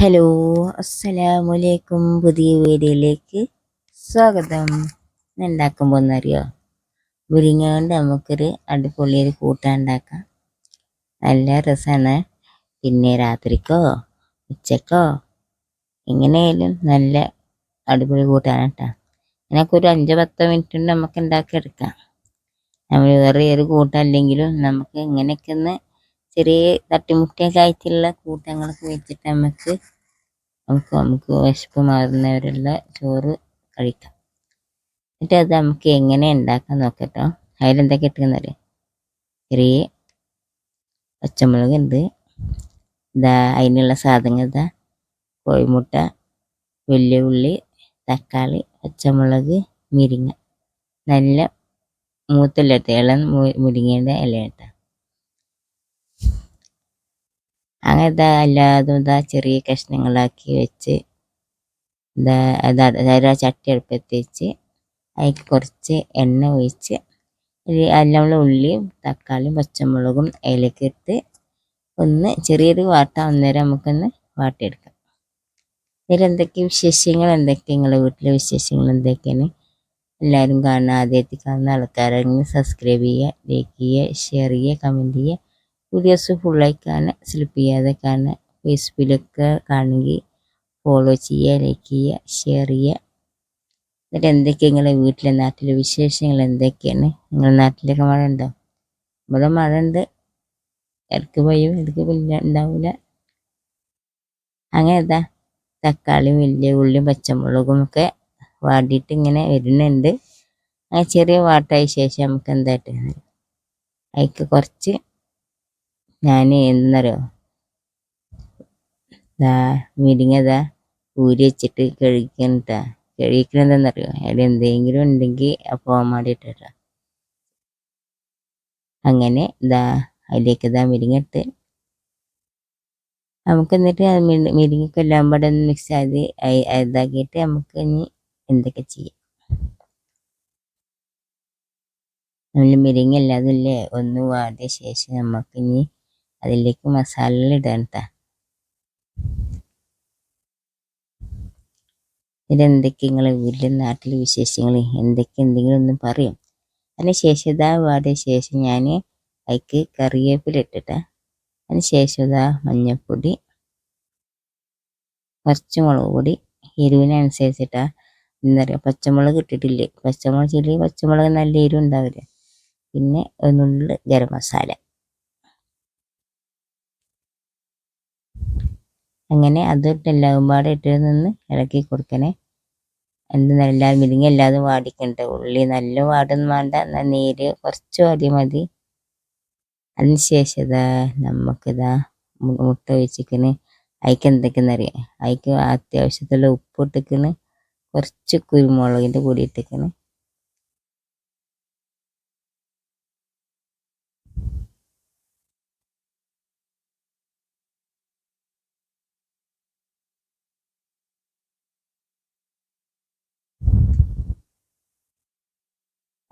Hello അസ്സലാമലൈക്കും പുതിയ വീഡിയോയിലേക്ക് സ്വാഗതം. ഇന്ന് ഉണ്ടാക്കാൻ പോകുന്നറിയോ? മുരിങ്ങ കൊണ്ട് നമുക്കൊരു അടിപൊളി ഒരു കൂട്ടാൻ ഉണ്ടാക്കാം. നല്ല രസമാണ് പിന്നെ രാത്രിക്കോ ഉച്ചക്കോ എങ്ങനെയായാലും നല്ല അടിപൊളി കൂട്ടാണ് കേട്ടോ ഇതിനൊക്കെ ഒരു അഞ്ചോ പത്തോ മിനിറ്റ് കൊണ്ട് നമുക്ക് ഉണ്ടാക്കിയെടുക്കാം. നമ്മൾ വേറെ ഏത് കൂട്ടം അല്ലെങ്കിലും നമുക്ക് ഇങ്ങനെയൊക്കെ ഒന്ന് ചെറിയ തട്ടിമുട്ടിയൊക്കെ ആയിട്ടുള്ള കൂട്ടങ്ങളൊക്കെ വെച്ചിട്ട് നമുക്ക് നമുക്ക് നമുക്ക് വിശപ്പ് മാറുന്നവരുള്ള ചോറ് കഴിക്കാം. എന്നിട്ട് അത് നമുക്ക് എങ്ങനെ ഉണ്ടാക്കാൻ നോക്കട്ടോ. അതിലെന്തൊക്കെ ഇട്ടെന്നറിയാം ചെറിയ പച്ചമുളക് ഉണ്ട് ഇതാ അതിനുള്ള സാധനങ്ങൾ ഇതാ. കോഴിമുട്ട വലിയ ഉള്ളി തക്കാളി പച്ചമുളക് മിരിങ്ങ. നല്ല മൂത്തില്ല? ഇളം മുരിങ്ങേന്റെ ഇല അങ്ങനെ ഇതാ എല്ലാതും ഇതാ ചെറിയ കഷ്ണങ്ങളാക്കി വെച്ച് ഇതാ ചട്ടി അടുപ്പത്ത് അതിൽ കുറച്ച് എണ്ണ ഒഴിച്ച് അതിലുള്ള ഉള്ളിയും തക്കാളിയും പച്ചമുളകും അതിലേക്ക് ഇട്ട് ഒന്ന് ചെറിയൊരു വാട്ട അന്നേരം നമുക്കൊന്ന് വാട്ടിയെടുക്കാം. ഇതിൽ എന്തൊക്കെ വിശേഷങ്ങൾ എന്തൊക്കെ നിങ്ങളുടെ വീട്ടിലെ വിശേഷങ്ങൾ എന്തൊക്കെയാണ്? എല്ലാവരും കാണുന്ന ആദ്യമായിട്ട് കാണുന്ന ആൾക്കാരെങ്കിൽ സബ്സ്ക്രൈബ് ചെയ്യുക ലൈക്ക് ചെയ്യുക ഷെയർ ചെയ്യുക കമന്റ് ചെയ്യുക. വീഡിയോസ് ഫുള്ളായി കാണുക സ്ലിപ്പ് ചെയ്യാതെ കാണാൻ ഫേസ്ബുക്കിലൊക്കെ കാണുകയും ഫോളോ ചെയ്യുക ലൈക്ക് ചെയ്യുക ഷെയർ ചെയ്യുക. എന്നിട്ട് എന്തൊക്കെ നിങ്ങളുടെ വീട്ടിലെ നാട്ടിലെ വിശേഷങ്ങൾ എന്തൊക്കെയാണ്? നിങ്ങളുടെ നാട്ടിലൊക്കെ മഴ ഉണ്ടോ? ഇവിടെ മഴ ഉണ്ട്. ഇടയ്ക്ക് പോയും ഇടയ്ക്ക് ഉണ്ടാവില്ല അങ്ങനെ എന്താ തക്കാളിയും വലിയ ഉള്ളിയും പച്ചമുളകും ഒക്കെ വാടിയിട്ട് ഇങ്ങനെ വരുന്നുണ്ട്. അങ്ങനെ ചെറിയ വാട്ടായ ശേഷം നമുക്ക് എന്തായിട്ട് അതിക്ക് കുറച്ച് ഞാൻ എന്തെന്നറിയോ ദാ മുരിങ്ങ ദാ ഊരി വെച്ചിട്ട് കഴിക്കണട്ടാ കഴിക്കണതെന്നറിയോ അവിടെ എന്തെങ്കിലും ഉണ്ടെങ്കിൽ പോകാൻ വേണ്ടിയിട്ടാ അങ്ങനെ ദാ അതിലേക്ക് ദാ മുരിങ്ങ ഇട്ട് നമുക്ക് എന്നിട്ട് മുരിങ്ങയ്ക്ക് എല്ലാം പാടെ ഒന്ന് മിക്സ് ആയത് ഇതാക്കിയിട്ട് നമുക്ക് ഇനി എന്തൊക്കെ ചെയ്യാം. നമ്മൾ മുരിങ്ങ അല്ലാതില്ലേ ഒന്ന് വാടിയ ശേഷം നമുക്ക് ഇനി അതിലേക്ക് മസാല ഇടാൻ കേട്ടോ ഇതെന്തൊക്കെ നിങ്ങളെ വീട്ടിലെ നാട്ടിലെ വിശേഷങ്ങൾ എന്തൊക്കെ എന്തെങ്കിലും ഒന്നും പറയും. അതിന് ശേഷം ഇതാ വാടിയ ശേഷം ഞാൻ അതിക്ക് കറിവേപ്പില ഇട്ടിട്ട്. അതിന് ശേഷം ഇതാ മഞ്ഞൾപ്പൊടി കുറച്ച് മുളക് പൊടി എരിവിനനുസരിച്ചിട്ടാ എന്താ പറയുക പച്ചമുളക് ഇട്ടിട്ടില്ലേ? പച്ചമുളക് ചെല്ലി പച്ചമുളക് നല്ല എരിവ് ഉണ്ടാവില്ലേ? പിന്നെ ഒന്നുള്ളിൽ ഗരം മസാല. അങ്ങനെ അതിട്ട് എല്ലാവരും പാടെ ഇട്ട് നിന്ന് ഇളക്കി കൊടുക്കണേ. എന്ത് എല്ലാവരും മിരിങ്ങ എല്ലാതും വാടിക്കണ്ട. ഉള്ളി നല്ല വാടൊന്നും വേണ്ട. എന്നാൽ നീര് കുറച്ച് വാടി മതി. അതിന് ശേഷം ഇതാ നമുക്കിതാ മുട്ട ഒഴിച്ചിക്കണ്. അതിക്ക് എന്തൊക്കെയെന്നറിയാം? അതിക്ക് അത്യാവശ്യത്തിലുള്ള ഉപ്പ് ഇട്ടിക്കണ്. കുറച്ച് കുരുമുളകിന്റെ പൊടി ഇട്ടിക്കണ്.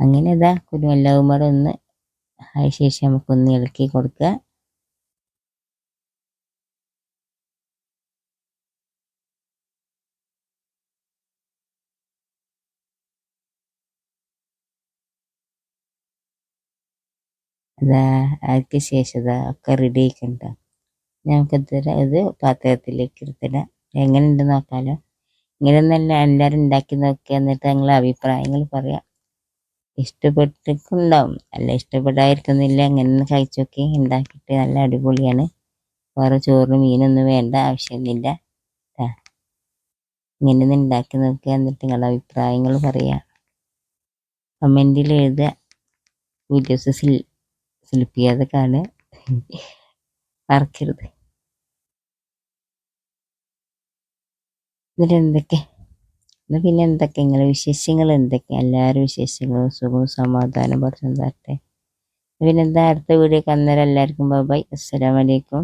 അങ്ങനെ ഇതാ കുരുമെല്ലാവും കൂടെ ഒന്ന് ആയ ശേഷം നമുക്കൊന്ന് ഇളക്കി കൊടുക്കുക അതാ അതിന് ശേഷം ഇതാ ഒക്കെ റെഡി ആയിക്കണ്ട? ഞങ്ങൾക്ക് ഇത് പാത്രത്തിലേക്ക് എടുത്തിടാം. എങ്ങനെ ഉണ്ട് ഇങ്ങനെ ഒന്നല്ല എല്ലാവരും ഉണ്ടാക്കി നോക്കുക എന്നിട്ട് നിങ്ങളെ അഭിപ്രായങ്ങൾ പറയാം. ഇഷ്ടപ്പെട്ടിട്ടുണ്ടാവും. അല്ല ഇഷ്ടപ്പെടാതിരിക്കുന്നില്ല. അങ്ങനെ കഴിച്ച് നോക്കി. ഉണ്ടാക്കിയിട്ട് നല്ല അടിപൊളിയാണ്. വേറെ ചോറ് മീനൊന്നും വേണ്ട. ആവശ്യമൊന്നുമില്ല ഇങ്ങനെ ഒന്ന് ഉണ്ടാക്കി നോക്കുക എന്നിട്ട് നിങ്ങളുടെ അഭിപ്രായങ്ങൾ പറയുക കമന്റിൽ എഴുതുക വീഡിയോസ് സിൽ സ്ലിപ്പ് ചെയ്യാതെ കാണുക. മറക്കരുത്. എന്നിട്ട് എന്തൊക്കെ? എന്നാൽ പിന്നെ എന്തൊക്കെ? നിങ്ങളെ വിശേഷങ്ങൾ എന്തൊക്കെ? എല്ലാവരും വിശേഷങ്ങളും സുഖവും സമാധാനം പറഞ്ഞു തരട്ടെ. പിന്നെ എന്താ അടുത്ത വീഡിയോ അന്നേരം എല്ലാവർക്കും ബൈ അസ്സലാമലൈക്കും